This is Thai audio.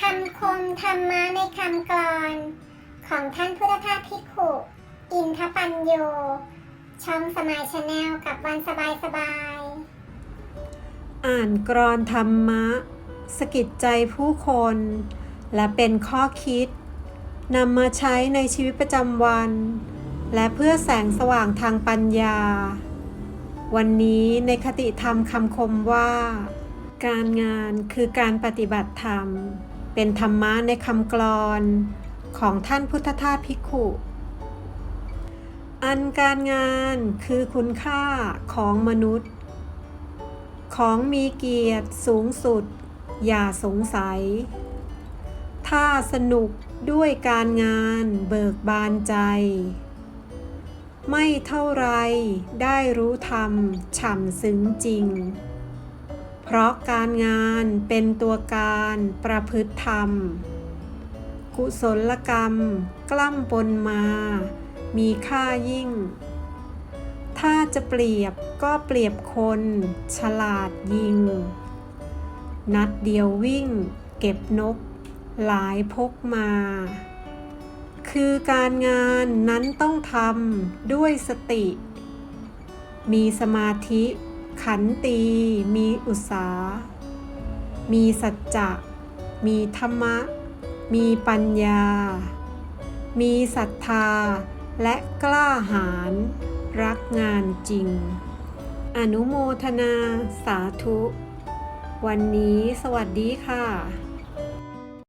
คำคมธรรมะในคำกลอน ของท่านพุทธทาสภิขุ อินทปัญโย ช่องสมายชาแนลกับวันสบายสบาย อ่านกรอนธรรมะ สกิดใจผู้คน และเป็นข้อคิดนำมาใช้ในชีวิตประจำวัน และเพื่อแสงสว่างทางปัญญา วันนี้ในคติธรรมคำคมว่า การงานคือการปฏิบัติธรรม เป็นธรรมะในคำกลอนของท่านพุทธทาสภิกขุ อันการงานคือคุณค่าของมนุษย์ ของมีเกียรติสูงสุด อย่าสงสัย ถ้าสนุกด้วยการงานเบิกบานใจ ไม่เท่าไรได้รู้ธรรมฉ่ำซึ้งจริง เพราะการงานเป็นตัวการประพฤติธรรม กุศลกรรม กล้ำปนมา มีค่ายิ่ง ถ้าจะเปรียบก็เปรียบคน ฉลาดยิง นัดเดียววิ่ง เก็บนก หลายพกมา คือการงานนั้นต้องทำด้วยสติ มีสมาธิ ขันตีมีอุตสา มีสัจจะ มีธรรมะ มีปัญญา มีศรัทธา และกล้าหาญรักงานจริง อนุโมทนาสาธุ วันนี้สวัสดีค่ะ